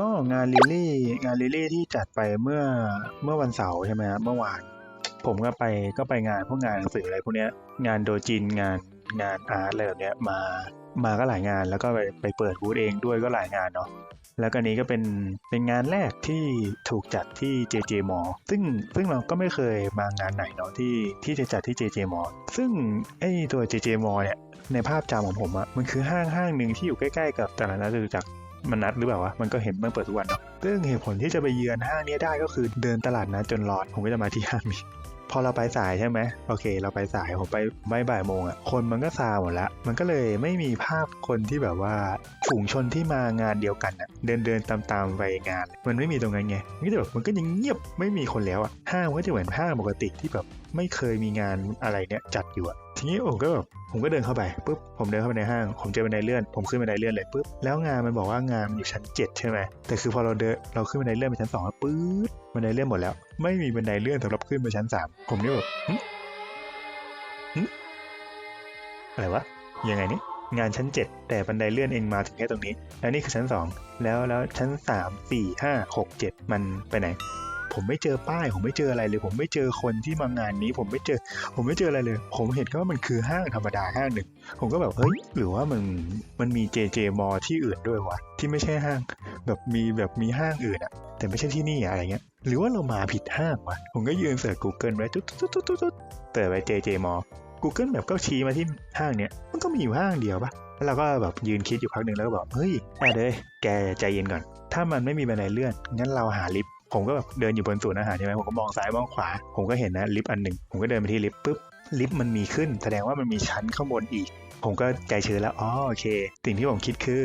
ก็งานลิลลี่งานลิลลี่ที่จัดไปเมื่อเมื่อวันเสาร์ใช่ไหมครับเมื่อวาน ผมก็ไปก็ไปงานพวกงานหนังสืออะไรพวกเนี้ยงานโดจินงานงานอาร์ตอะไรแบบเนี้ยมามาก็หลายงานแล้วก็ไปไปเปิดบูธเองด้วยก็หลายงานเนาะแล้วก็นี้ก็เป็นเป็นงานแรกที่ถูกจัดที่ JJ m a l l ซึ่งซึ่งเราก็ไม่เคยมางานไหนเนาะที่ที่จะจัดที่ JJ m a l l ซึ่งไอ้ตัว JJ m a l l เนี่ยในภาพจำของผมอะมันคือห้างห้างหนึ่งที่อยู่ใกล้ๆ กับตลาดนัดจตุจักร มันนัดหรือเปล่าวะ มันก็เห็นมันเปิดทุกวันเนาะซึ่งเหตุผลที่จะไปเยือนห้างนี้ได้ก็คือเดินตลาดนัดจนร้อน ผมก็จะมาที่ห้างนี้พอเราไปสายใช่ไหมโอเค เราไปสายผมไปไม่บ่ายโมงอะคนมันก็ซาหมดละมันก็เลยไม่มีภาพคนที่แบบว่าฝูงชนที่มางานเดียวกันอะเดินเดินตามตามๆไปงาน มันไม่มีตรงนั้นไงมันก็จะแบบมันก็ยังเงียบไม่มีคนแล้วอะห้างมันก็จะเหมือนห้างปกติที่แบบ ไม่เคยมีงานอะไรเนี่ยจัดอยู่อะทีนี้ผมก็แบบผมก็เดินเข้าไปปุ๊บผมเดินเข้าไปในห้าง ผมเจอบันไดเลื่อน ผมขึ้นบันไดเลื่อนเลยปุ๊บแล้วงานมันบอกว่างานมันอยู่ชั้น 7 ใช่ไหมแต่คือพอเราเดินเราขึ้นบันไดเลื่อนไปชั้น2แล้วปื๊ดบันไดเลื่อนหมดแล้ว ไม่มีบันไดเลื่อนสำหรับขึ้นไปชั้น 3 ผมนี่แบบหึหึอะไรวะยังไงนี่งานชั้น 7 แต่บันไดเลื่อนเองมาถึงแค่ตรงนี้ แล้วนี่คือชั้น 2 แล้วแล้วชั้น 3 4 5 6 7 มันไปไหน ผมไม่เจอป้าย ผมไม่เจออะไรเลย ผมไม่เจอคนที่มางานนี้ ผมไม่เจอ ผมไม่เจออะไรเลย ผมเห็นแค่ว่ามันคือห้างธรรมดาห้างหนึ่ง ผมก็แบบเฮ้ยหรือว่ามันมันมี JJ m a l l ที่อื่นด้วยวะที่ไม่ใช่ห้าง แบบมีแบบมีห้างอื่นอะแต่ไม่ใช่ที่นี่อะไรเงี้ยหรือว่าเรามาผิดห้างวะผมก็ยืนเสิร์ช Google ไว้ตุ๊ดตุ๊ดตุ๊ดตุ๊ดตุ๊ดเปิดไป JJ m a l l Google แบบก็ชี้มาที่ห้างเนี้ยมันก็มีอยู่ห้างเดียวปะแล้วเราก็แบบยืนคิดอยู่พักหนึ่งแล้วก็บอกเฮ้ยแอดเลยแกใจเย็นก่อน ถ้ามันไม่มีบันไดเลื่อนงั้นเราหาลิฟต์ ผมก็แบบเดินอยู่บนศูนย์อาหารใช่ไหมผมก็มองซ้ายมองขวา ผมก็เห็นนะลิฟต์อันหนึ่งผมก็เดินไปที่ลิฟต์ปุ๊บลิฟต์มันมีขึ้น แสดงว่ามันมีชั้นข้างบนอีก ผมก็ใจชื้นแล้วอ๋อโอเค สิ่งที่ผมคิดคือ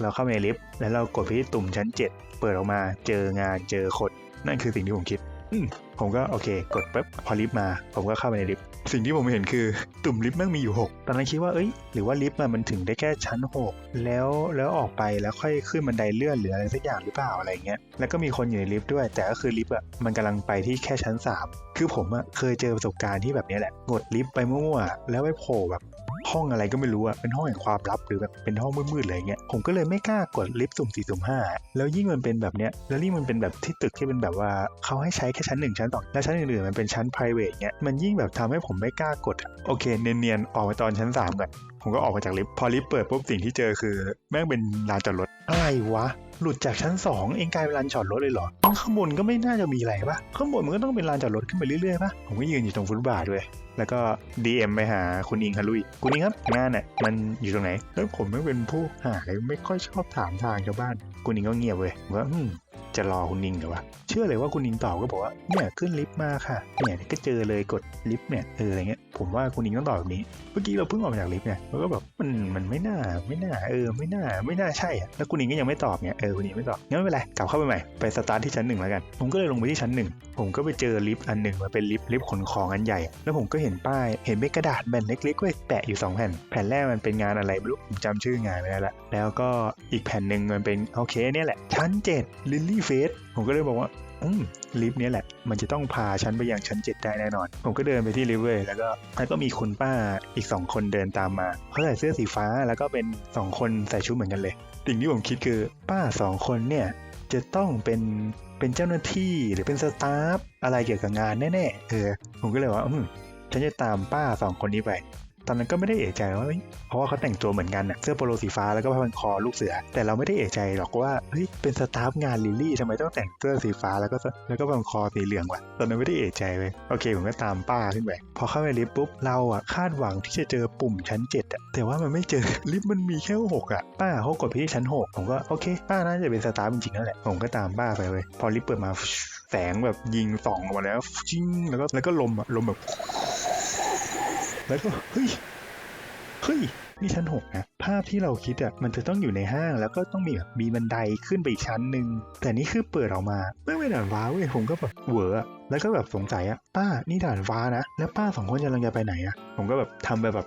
เราเข้าไปในลิฟต์แล้วเรากดไปที่ตุ่มชั้น 7 เปิดออกมาเจองานเจอคนนั่นคือสิ่งที่ผมคิด ผมก็โอเค กดปุ๊บพอลิฟต์มา ผมก็เข้าไปในลิฟต์สิ่งที่ผมเห็นคือตุ่มลิฟต์แม่งมีอยู่ 6 ตอนนั้นคิดว่าเอ้ยหรือว่าลิฟต์มันมันถึงได้แค่ชั้น 6 แล้วแล้วออกไปแล้วค่อยขึ้นบันไดเลื่อนหรืออะไรสักอย่างหรือเปล่าอะไรเงี้ยแล้วก็มีคนอยู่ในลิฟต์ด้วย แต่ก็คือลิฟต์อะมันกำลังไปที่แค่ชั้น 3 คือผมอะเคยเจอประสบการณ์ที่แบบนี้แหละกดลิฟต์ไปมั่วๆแล้วไปโผล่แบบ ห้องอะไรก็ไม่รู้อะเป็นห้องแห่งความลับหรือแบบเป็นห้องมืดๆอะไรเงี้ยผมก็เลยไม่กล้ากดลิฟต์สุ่มสี่สุ่มห้าแล้วยิ่งมันเป็นแบบเนี้ยแล้วยิ่งมันเป็นแบบที่ตึกที่เป็นแบบว่าเขาให้ใช้แค่ชั้นหนึ่งชั้นสองและชั้นอื่นๆมันเป็นชั้น private เงี้ยมันยิ่งแบบทำให้ผมไม่กล้ากดอะโอเคเนียนๆออกไปตอนชั้นสามก่อน ผมก็ออกมาจากลิฟต์พอลิฟต์เปิดปุ๊บสิ่งที่เจอคือ แม่งเป็นลานจอดรถอะไรวะ หลุดจากชั้น 2 เองกลายเป็นลานจอดรถเลยเหรอข้างบนก็ไม่น่าจะมีอะไรปะข้างบนมันก็ต้องเป็นลานจอดรถขึ้นไปเรื่อยๆปะผมก็ยืนอยู่ตรงฟุตบาทด้วยแล้วก็ DM ไปหาคุณอิงฮารุยคุณอิงครับงานน่ะมันอยู่ตรงไหน แล้วผมไม่เป็นผู้หาเลยไม่ค่อยชอบถามทางชาวบ้าน คุณอิงก็เงียบเว้ยว่า จะรอคุณอิงเหรอวะเชื่อเลยว่าคุณอิงตอบก็บอกว่าเนี่ยขึ้นลิฟต์มาค่ะเนี่ยก็เจอเลยกดลิฟต์เนี่ยเอออะไรเงี้ยผมว่าคุณอิงต้องตอบแบบนี้ เมื่อกี้เราเพิ่งออกมาจากลิฟต์เนี่ยเราก็แบบมันมันไม่น่าไม่น่าเออไม่น่าไม่น่าใช่อะแล้วคุณอิงก็ยังไม่ตอบเนี่ยเออคุณอิงไม่ตอบงั้นไม่เป็นไรกลับเข้าไปใหม่ไปสตาร์ทที่ชั้นหนึ่งแล้วกัน ผมก็เลยลงไปที่ชั้นหนึ่งผมก็ไปเจอลิฟต์อันหนึ่งมันเป็นลิฟต์ลิฟต์ขนของอันใหญ่ แล้วผมก็เห็นป้ายเห็นเป็นกระดาษแผ่นเล็กๆเว้แปะอยู่สองแผ่นแผ่นแรกมันเป็นงานอะไรไม่รู้ผมจำชื่องานไม่ได้ละแล้วก็อีกแผ่นหนึ่งมันเป็นโอเคเนี่ยแหละชั้น7ลิลลี่เฟสผมก็เลยบอกว่าลิฟต์นี้แหละ มันจะต้องพาฉันไปยังชั้น7ได้แน่นอน ผมก็เดินไปที่ลิฟต์เว้ยแล้วก็แล้วก็มีคุณป้าอีก2คนเดินตามมาเขาใส่เสื้อสีฟ้าแล้วก็เป็น2คนใส่ชุดเหมือนกันเลย สิ่งที่ผมคิดคือป้า2คนเนี่ยจะต้องเป็นเป็นเจ้าหน้าที่หรือเป็นสตาฟอะไรเกี่ยวกับงานแน่ๆเออผมก็เลยว่าอืมฉันจะตามป้า2คนนี้ไป ตอนนั้นก็ไม่ได้เอะใจว่าเพราะว่าเขาแต่งตัวเหมือนกันนะเสื้อโปโลสีฟ้าแล้วก็ผ้าพันคอลูกเสือ แต่เราไม่ได้เอะใจหรอกว่าเฮ้ยเป็นสตาฟงานลิลลี่ทำไมต้องแต่งเสื้อสีฟ้าแล้วก็แล้วก็ผ้าพันคอสีเหลืองวะตอนนั้นไม่ได้เอะใจเลยโอเคผมก็ตามป้าขึ้นไปพอเข้าไปลิฟต์ปุ๊บเราอะคาดหวังที่จะเจอปุ่มชั้น7อะแต่ว่ามันไม่เจอลิฟต์มันมีแค่หกอะป้าเขากดไปที่ชั้นหกผมก็โอเค ป้าน่าจะเป็นสตาฟจริงๆนั่นแหละผมก็ตามป้าไปเว้ยพอลิฟต์เปิดมาแสงแบบยิงส่องออกมาแล้วจิ้งแล้วก็แล้วก็ลมอะลมแบบ แล้วก็เฮ้ยเฮ้ยนี่ชั้นหกนะภาพที่เราคิดอะมันจะต้องอยู่ในห้าง แล้วก็ต้องมีแบบมีบันไดขึ้นไปอีกชั้นหนึ่งแต่นี่คือเปิดออกมาไม่เป็นด่านฟ้าเว้ยผมก็แบบเหวออะแล้วก็แบบสงสัยอะป้านี่ด่านฟ้านะแล้วป้าสองคนกำลังจะไปไหนอะผมก็แบบทำไปแบบ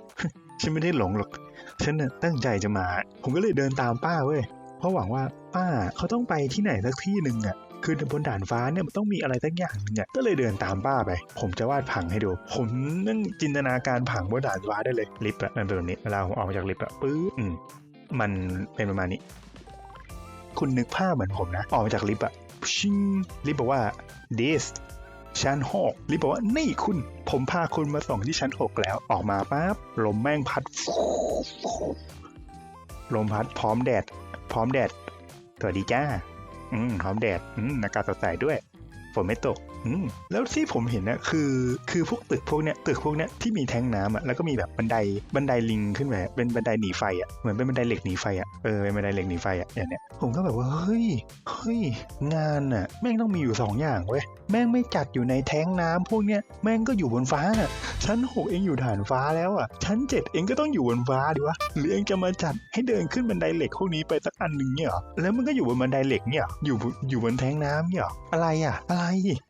ฉันไม่ได้หลงหรอกฉันตั้งใจจะมา ผมก็เลยเดินตามป้าเว้ยเพราะหวังว่าป้าเขาต้องไปที่ไหนสักที่หนึ่งอะ คือบนด่านฟ้าเนี่ยมันต้องมีอะไรสักอย่างนึงเนี่ยก็เลยเดินตามป้าไป ผมจะวาดผังให้ดู ผมนั่งจินตนาการผังบนด่านฟ้าได้เลยลิฟต์อะมันเป็นแบบนี้เวลาผมออกมาจากลิฟต์อะปื๊ดอืมมันเป็นประมาณนี้ คุณนึกภาพเหมือนผมนะ ออกมาจากลิฟต์อะชิงลิฟต์บอกว่า this ชั้นหกลิฟต์บอกว่านี่คุณ ผมพาคุณมาส่งที่ชั้นหกแล้วออกมาปั๊บลมแม่งพัดลมพัดพร้อมแดด พร้อมแดดสวัสดีจ้า อืมพร้อมแดดอืมอากาศสดใสด้วยฝนไม่ตกอืมแล้วที่ผมเห็นนะคือคือพวกตึกพวกเนี้ยตึกพวกเนี้ยที่มีแทงน้ำอะแล้วก็มีแบบบันไดบันไดลิงขึ้นไปเป็นบันไดหนีไฟอะเหมือนเป็นบันไดเหล็กหนีไฟอะเออเป็นบันไดเหล็กหนีไฟอะอย่างเนี้ยผมก็แบบว่าเฮ้ยเฮ้ยงานอะแม่งต้องมีอยู่สองอย่างเว้ย แม่งไม่จัดอยู่ในแท้งน้ำพวกเนี้ยแม่งก็อยู่บนฟ้าอะชั้นหกเองอยู่ฐานฟ้าแล้วอะชั้นเจ็ดเองก็ต้องอยู่บนฟ้าดิวะหรือเองจะมาจัดให้เดินขึ้นบันไดเหล็กพวกนี้ไปสักอันหนึ่งเนี่ยแล้วมันก็อยู่บนบันไดเหล็กเนี่ยอยู่อยู่บนแท้งน้ำเนี่ยอะไรอะ อะไร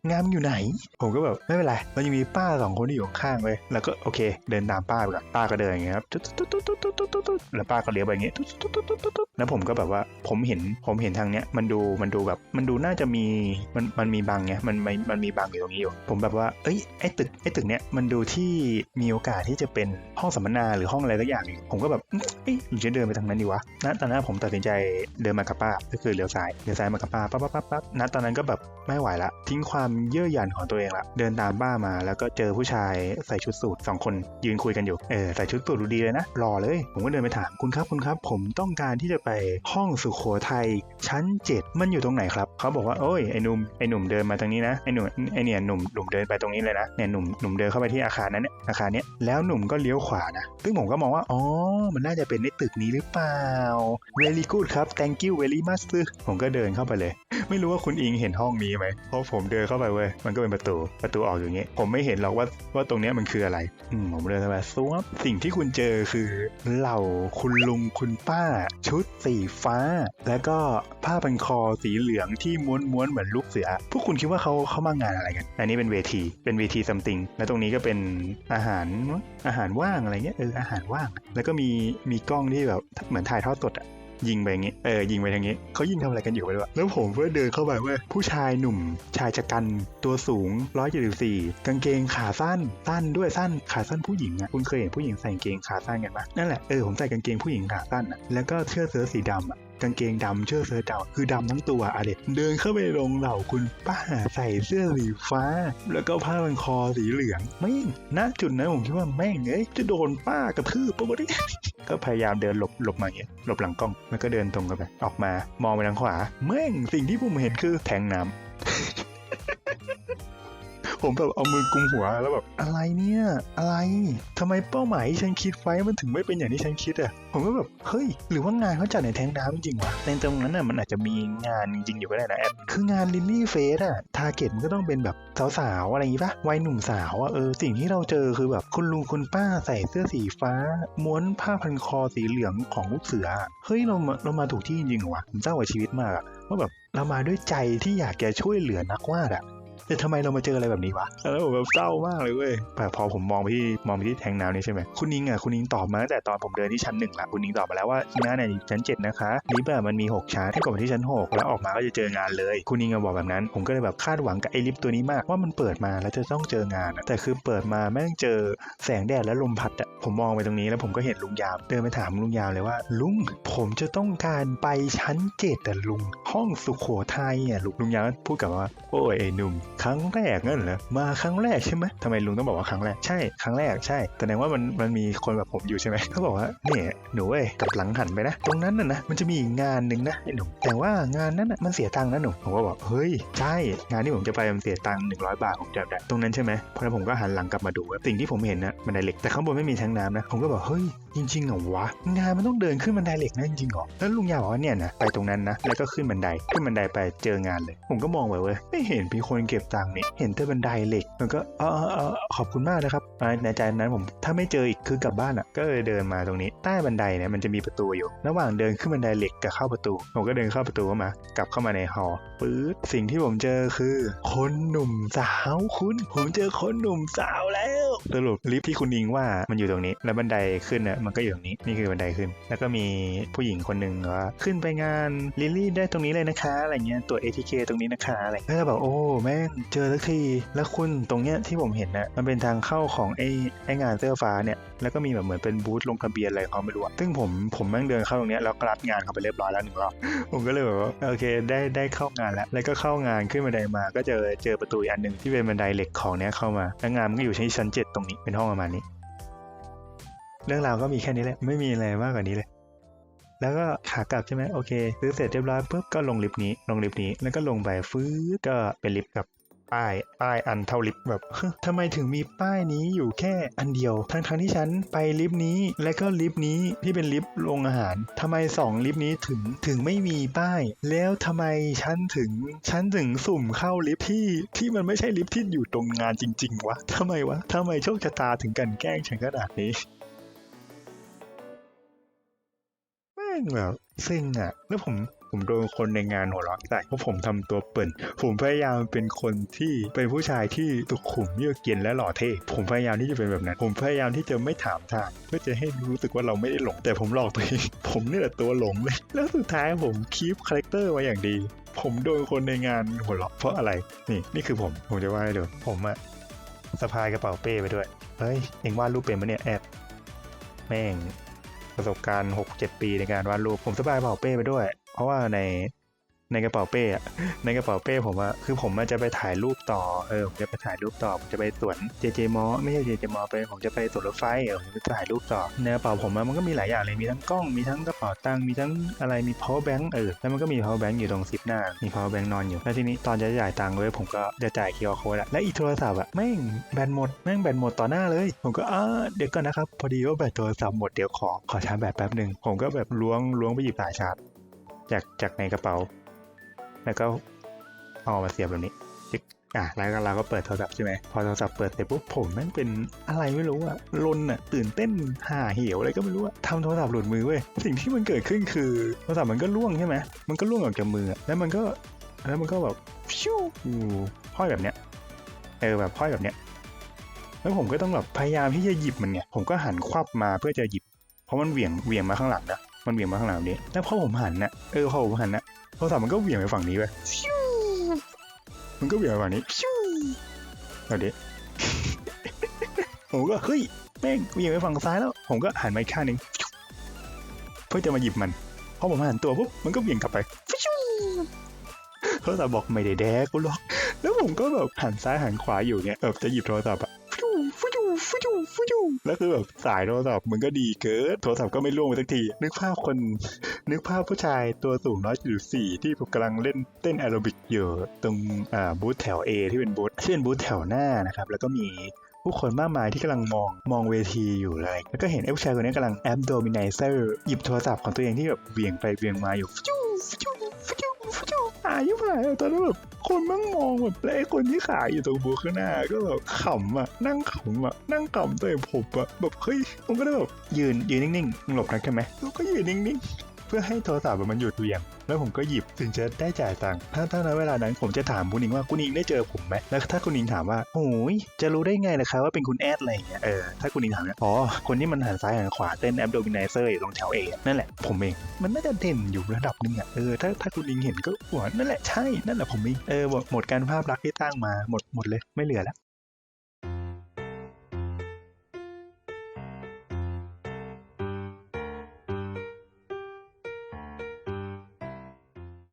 งามอยู่ไหน ผมก็แบบไม่เป็นไรมันยังมีป้าสองคนที่อยู่ข้างเลยแล้วก็โอเค เดินตามป้าไปก่อนป้าก็เดินอย่างเงี้ยครับแล้วป้าก็เลี้ยวไปอย่างเงี้ยแล้วผมก็แบบว่าผมเห็นผมเห็นทางเนี้ยมันดูมันดูแบบมันดูน่าจะมีมันมันมีบางเงี้ยมันมันมันมีบังอยู่ตรงนี้อยู่ ผมแบบว่า เอ้ยไอ้ตึกไอ้ตึกเนี้ยมันดูที่มีโอกาสที่จะเป็นห้องสัมมนาหรือห้องอะไรสักอย่างผมก็แบบเอ้ยหรือจะเดินไปทางนั้นดีวะณตอนนั้นผมตัดสินใจเดินมากับป้าก็คือเลี้ยวซ้ายเลี้ยวซ้ายมากับป้าปั๊บปั๊บปั๊บณตอนนั้นก็แบบไม่ไหวละทิ้งความเย่อหยันของตัวเองละเดินตามป้ามาแล้วก็เจอผู้ชายใส่ชุดสูทสองคนยืนคุยกันอยู่เออใส่ชุดสูทดูดีเลยนะรอเลย ผมก็เดินไปถามคุณครับคุณครับ ผมต้องการที่จะไปห้องสุขโขทัยชั้น 7 มันอยู่ตรงไหนครับ เขาบอกว่าโอ้ยไอ้หนุ่มไอ้หนุ่มเดินมาทางนี้นะไอ้หนุ่มไอ้เนี่ยหนุ่มหนุ่มเดินไปตรงนี้เลยนะเนี่ยหนุ่มหนุ่มเดินเข้าไปที่อาคารนั้นเนี่ยอาคารเนี้ยแล้วหนุ่มก็เลี้ยวขวานะซึ่งผมก็มองว่าอ๋อมันน่าจะเป็นในตึกนี้หรือเปล่า very good ครับ thank you very much ผมก็เดินเข้าไปเลย ไม่รู้ว่าคุณอิงเห็นห้องนี้ไหมเพราะผมเดินเข้าไปเว้ยมันก็เป็นประตูประตูออกอย่างเงี้ยผมไม่เห็นหรอกว่าว่าตรงเนี้ยมันคืออะไรอืมผมเดินเข้าไปซวบสิ่งที่คุณเจอคือเหล่าคุณลุงคุณป้า ชุดสีฟ้า แล้วก็ผ้าพันคอสีเหลืองที่ม้วนๆเหมือนลูกเสือพวกคุณคิดว่าเขาเขามางานอะไรกัน อันนี้เป็นเวที เป็นเวทีซัมติง แล้วตรงนี้ก็เป็นอาหารอาหารว่างอะไรเงี้ยเอออาหารว่าง แล้วก็มีมีกล้องที่แบบเหมือนถ่ายทอดสดอะยิงไปอย่างงี้ เออ ยิงไปทางนี้ เขายิงทำอะไรกันอยู่ไม่รู้อะแล้วผมก็เดินเข้าไปว้ยผู้ชายหนุ่ม ชายชะกัน ตัวสูง 174 กางเกงขาสั้น สั้นด้วยสั้น ขาสั้นผู้หญิงอะคุณเคยเห็นผู้หญิงใส่กางเกงขาสั้นกันปะนั่นแหละ เออ ผมใส่กางเกงผู้หญิงขาสั้นอะแล้วก็เสื้อเสื้อสีดำอะ กางเกงดำเชื้อเสื้อดำคือดำทั้งตัวอะเด็เดินเข้าไปลงเหล่าคุณป้าใส่เสื้อสีฟ้า แล้วก็ผ้าพันคอสีเหลืองไม่ณจุดนั้นผมคิดว่าแม่งเอ้ยจะโดนป้ากระทืบปะวะเนี่ยก็พยายามเดินหลบหลบมาอย่างเงี้ยหลบหลังกล้องแล้วก็เดินตรงกันไปออกมามองไปทางขวาแม่งสิ่งที่ผมเห็นคือแทงน้ำ ผมแบบเอามือกุมหัวแล้วแบบอะไรเนี่ย อะไรทำไมเป้าหมายที่ฉันคิดไว้มันถึงไม่เป็นอย่างที่ฉันคิดอะผมก็แบบเฮ้ย หรือว่างานเขาจัดในแทงน้ำจริงวะในตรงนั้นน่ะมันอาจจะมีงานจริงๆอยู่ก็ได้นะแอดคืองานลิลลี่เฟสอะทาร์เก็ตมันก็ต้องเป็นแบบสาวๆอะไรอย่างงี้ปะวัยหนุ่มสาวอะเออสิ่งที่เราเจอคือแบบคุณลุงคุณป้าใส่เสื้อสีฟ้า ม้วนผ้าพันคอสีเหลืองของลูกเสือเฮ้ยเรามาเรามาถูกที่จริงๆวะผมเศร้ากับชีวิตมากอะว่าแบบเรามาด้วยใจที่อยากจะช่วยเหลือนักวาดอะ แต่ทำไมเรามาเจออะไรแบบนี้วะแล้วผมแบบเศร้ามากเลยเว้ยแต่พอผมมองไปที่มองไปที่แทงน้ำนี่ใช่ไหมคุณนิงอะคุณนิงตอบมาตั้งแต่ตอนผมเดินที่ชั้นหนึ่งละคุณนิงตอบมาแล้วว่าที่หน้าเนี่ยอยู่ชั้นเจ็ดนะคะลิฟต์อะมันมีหกชั้นให้กดไปที่ชั้นหกแล้วออกมาก็จะเจองานเลย คุณนิงอะบอกแบบนั้น ผมก็เลยแบบคาดหวังกับไอ้ลิฟต์ตัวนี้มากว่ามันเปิดมาแล้วจะต้องเจองานอะแต่คือเปิดมาแม่งเจอแสงแดดและลมพัดอะผมมองไปตรงนี้แล้วผมก็เห็นลุงยามเดินไปถามลุงยามเลยว่า ลุงผมจะต้องการไปชั้นเจ็ดอะลุงห้องสุโขทัยอะลุงลุงยามก็พูดกลับมาว่าโอ้ยไอ้หนุ่มครั้งแรกงั้นเหรอมาครั้งแรกใช่ไหมทำไมลุงต้องบอกว่าครั้งแรกใช่ครั้งแรกใช่แสดงว่ามันมันมีคนแบบผมอยู่ใช่ไหมเขาบอกว่าเนี่ยหนูเอ้ยกลับหลังหันไปนะ ตรงนั้นน่ะนะมันจะมีงานหนึ่งนะไอ้หนุ่มแต่ว่างานนั้นน่ะมันเสียตังค์นะหนุ่มผมก็บอกเฮ้ยใช่งานที่ผมจะไปมันเสียตังค์หนึ่งร้อยบาทผมจำได้ตรงนั้นใช่ไหมเพราะฉะนั้นผมก็หันหลังกลับมาดูสิ่งที่ผมเห็นนะบันไดเล็กแต่ข้างบนไม่มีแทงน้ำนะผมก็บอกเฮ้ย จริงๆเหรอวะงานมันต้องเดินขึ้นบันไดเหล็กนะจริงๆเหรอแล้วลุงยาบอกว่าเนี่ยนะไปตรงนั้นนะแล้วก็ขึ้นบันไดขึ้นบันไดไปเจองานเลย ผมก็มองไปเว้ยไม่เห็นมีคนเก็บตังค์นี่เห็นแต่บันไดเหล็กมันก็เออเออเอขอบคุณมากนะครับในใจนั้นผมถ้าไม่เจออีกคือกลับบ้านอะ ก็เลยเดินมาตรงนี้ ใต้บันไดเนี่ยมันจะมีประตูอยู่ ระหว่างเดินขึ้นบันไดเหล็กกับเข้าประตู ผมก็เดินเข้าประตูเข้ามากลับเข้ามาในหอปื๊ดสิ่งที่ผมเจอคือ คนหนุ่มสาวคุณ ผมเจอคนหนุ่มสาวแล้ว สรุปลิฟที่คุณอิงว่ามันอยู่ตรงนี้ แล้วบันไดขึ้นน่ะมันก็อยู่ตรงนี้นี่คือบันไดขึ้น แล้วก็มีผู้หญิงคนหนึ่งว่าขึ้นไปงานลิลลี่ได้ตรงนี้เลยนะคะอะไรเงี้ยตัว ATK ตรงนี้นะคะอะไรแล้วก็แบบโอ้แม่งเจอสักทีแล้วคุณตรงเนี้ยที่ผมเห็นนะมันเป็นทางเข้าของไอ้ไอ้งานเสื้อฟ้าเนี่ยแล้วก็มีแบบเหมือนเป็นบูธลงทะเบียนอะไรเขาไม่รู้ซึ่งผมผมแม่งเดินเข้าตรงเนี้ยแล้วกรับงานเขาไปเรียบร้อยแล้วหนึ่งรอบผมก็เลยแบบว่าโอเคได้ได้เข้างานแล้ว แล้วก็เข้างานขึ้นบันไดมาก็เจอเจอประตูอันหนึ่งที่เป็นบันไดเหล็กของเนี้ยเข้ามาแล้วงานมันก็อยู่ที่ชั้นเจ็ดตรงนี้เป็นห้องประมาณนี้ เรื่องราวก็มีแค่นี้แหละไม่มีอะไรมากกว่านี้เลย แล้วก็ขากลับใช่ไหมโอเคซื้อเสร็จเรียบร้อยปุ๊บก็ลงลิฟต์นี้ลงลิฟต์นี้แล้วก็ลงไปฟื้นก็เป็นลิฟต์กับ ป้ายป้ายอันเท่าลิฟต์แบบทำไมถึงมีป้ายนี้อยู่แค่อันเดียว ทั้งทั้งๆที่ฉันไปลิฟต์นี้ และก็ลิฟต์นี้ที่เป็นลิฟต์โรงอาหารทำไมสองลิฟต์นี้ถึงถึงไม่มีป้าย แล้วทำไมฉันถึงฉันถึงสุ่มเข้าลิฟต์ที่ที่มันไม่ใช่ลิฟต์ที่อยู่ตรงงานจริง ๆวะทำไมวะทำไมโชคชะตาถึงกันแกล้งฉันขนาดนี้แม่งแบบซิ่งอะแล้วผม ผมโดนคนในงานหัวเราะใส่เพราะผมทำตัวเปิ่น ผมพยายามเป็นคนที่เป็นผู้ชายที่สุขุมเยือกเย็นและหล่อเท่ผมพยายามที่จะเป็นแบบนั้น ผมพยายามที่จะไม่ถามทางเพื่อจะให้รู้สึกว่าเราไม่ได้หลง แต่ผมหลอกตัวเองผมนี่แหละตัวหลงเลย แล้วสุดท้ายผมคีปคาแรคเตอร์ไว้อย่างดี ผมโดนคนในงานหัวเราะเพราะอะไร นี่นี่คือผมผมจะว่าให้ดูผมอะสะพายกระเป๋าเป้ไปด้วย เฮ้ยเอ็งวาดรูปเป็นปะเนี่ยแอบแม่งประสบการณ์ 6-7 ปีในการวาดรูปผมสบายกระเป๋าเป้ไปด้วย เพราะว่าในในกระเป๋าเป้อะในกระเป๋าเป้ผมอะคือผมจะไปถ่ายรูปต่อเออผมจะไปถ่ายรูปต่อผมจะไปสวนเจเจมอไม่ใช่เจเจมอไปผมจะไปสวนรถไฟเออผมจะไปถ่ายรูปต่อในกระเป๋าผมอะมันก็มีหลายอย่างเลยมีทั้งกล้องมีทั้งกระเป๋าตังค์มีทั้งอะไรมี power bank เออแล้วมันก็มี power bank อยู่ตรงซิปหน้ามี power bank นอนอยู่แล้วทีนี้ตอนจะจ่ายตังค์เว้ยผมก็จะจ่าย QR code อะและอีโทรศัพท์อะแม่งแบตหมดแม่งแบตหมดต่อหน้าเลย ผมก็อ่าเดี๋ยวก่อนนะครับพอดีว่าแบตโทรศัพท์หมดเดี๋ยวขอขอชาร์จแบตแป๊บหนึ่งผมก็แบบล้วงล้วงไปหยิบสายชาร์จ จากจากในกระเป๋า แล้วก็เอามาเสียบแบบนี้อะแล้วก็เราก็เปิดโทรศัพท์ใช่ไหมพอโทรศัพท์เปิดเสร็จปุ๊บผมแม่งเป็นอะไรไม่รู้อะลนอะตื่นเต้นห่าเหี่ยวอะไรก็ไม่รู้อะทำโทรศัพท์หลุดมือเว้ยสิ่งที่มันเกิดขึ้นคือโทรศัพท์มันก็ล่วงใช่ไหมมันก็ล่วงออกจากมือแล้วมันก็แล้วมันก็แบบฟิวห้อยแบบเนี้ยเออแบบห้อยแบบเนี้ยแล้วผมก็ต้องแบบพยายามที่จะหยิบมันไงผมก็หันควับมาเพื่อจะหยิบ เพราะมันเหวี่ยงเหวี่ยงมาข้างหลังนะ มันเหวี่ยงมาข้างหลังนี้ แล้วพอผมหันน่ะเออพอผมหันน่ะโทรศัพท์มันก็เหวี่ยงไปฝั่งนี้ไปมันก็เหวี่ยงไปฝั่งนี้เอาดิผมก็เฮ้ยแม่งเหวี่ยงไปฝั่งซ้ายแล้ว ผมก็หันมาอีกข้างหนึ่งเพื่อจะมาหยิบมันพอผมหันตัวปุ๊บมันก็เหวี่ยงกลับไปโทรศัพท์บอกไม่ได้แดกกูหรอกแล้วผมก็แบบหันซ้ายหันขวาอยู่เนี่ยเออจะหยิบโทรศัพท์อะ ฟิวฟิวแล้วคือแบบสายโทรศัพท์มันก็ดีเกินโทรศัพท์ก็ไม่ร่วงไปสักที นึกภาพคน นึกภาพผู้ชายตัวสูง1.4ที่กำลังเล่นเต้นแอโรบิกอยู่ตรงอ่าบูธแถว A ที่เป็นบูธที่เป็นบูธแถวหน้านะครับแล้วก็มีผู้คนมากมายที่กำลังมองมองเวทีอยู่อะไรแล้วก็เห็นไอ้ผู้ชายคนนี้กำลังแอปโดมินเซอร์หยิบโทรศัพท์ของตัวเองที่แบบเบี่ยงไปเบี่ยงมาอยู่ฟิวฟิวฟิวฟิวหายุไปตอนนั้นแบบ คนมั่งมองแบบแล้วไอ้คนที่ขายอยู่ตรงบูธข้างหน้าก็แบบขำอะนั่งขำอะนั่งขำตัวเองผมอะแบบเฮ้ยผมก็ได้แบบยืนยืนนิ่งๆหลบนักใช่ไหมแล้วก็ยืนนิ่งๆ เพื่อให้โทรศัพท์มันหยุดเวียง แล้วผมก็หยิบถึงจะได้จ่ายตังค์ถ้าถ้าในเวลานั้นผมจะถามคุณอิงว่าคุณอิงได้เจอผมไหมแล้วถ้าคุณอิงถามว่าโอ้ยจะรู้ได้ไงล่ะครับว่าเป็นคุณแอดอะไรอย่างเงี้ยเออถ้าคุณอิงถามเนี่ยอ๋อคนที่มันหันซ้ายหันขวาเต้นแอปโดมินเซอร์อยู่ตรงแถวเอนั่นแหละผมเองมันน่าจะเด่นอยู่ระดับหนึงอะเออถ้าถ้าคุณอิงเห็นก็หัวนั่นแหละใช่นั่นแหละผมเองเออหมดหมดการภาพลักษณ์ที่ตั้งมาหมดหมดเลยไม่เหลือแล้ว